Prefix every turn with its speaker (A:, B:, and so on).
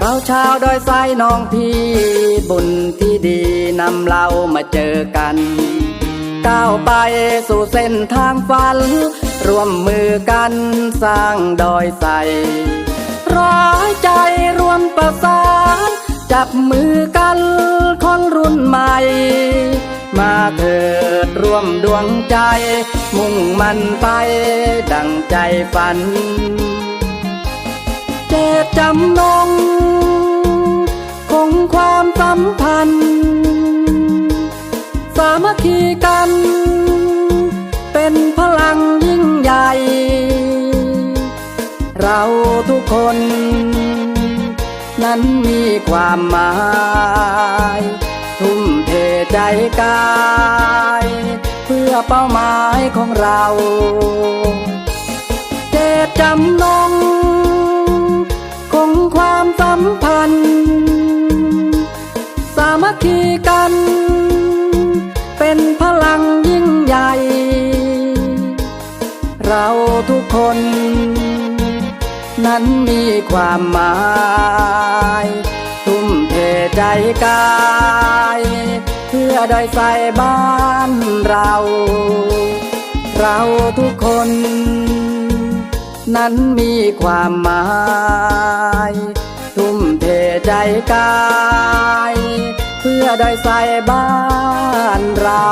A: เราชาวดอยทรายน้องพี่บุญที่ดีนำเรามาเจอกัน ก้าวไปสู่เส้นทางฝัน ร่วมมือกันสร้างดอยใสร้อยใจรวมประสาน จับมือกันคนรุ่นใหม่ มาเถิดร่วมดวงใจ มุ่งมันไปดังใจฝัน เจตจำนง สามัคคีกัน เป็นพลังยิ่งใหญ่ เราทุกคน นั้นมีความหมาย ทุ่มเทใจกาย เพื่อเป้าหมายของเราเจตจำนงคงความสัมพันธ์ สามัคคีกันเป็น เราทุกคน นั้นมีความหมายทุ่มเทใจกาย เพื่อไดอยใส่บ้านเรา เราทุกคน นั้นมีความหมายทุ่มเทใจกาย เพื่อได้ใส่บ้านเรา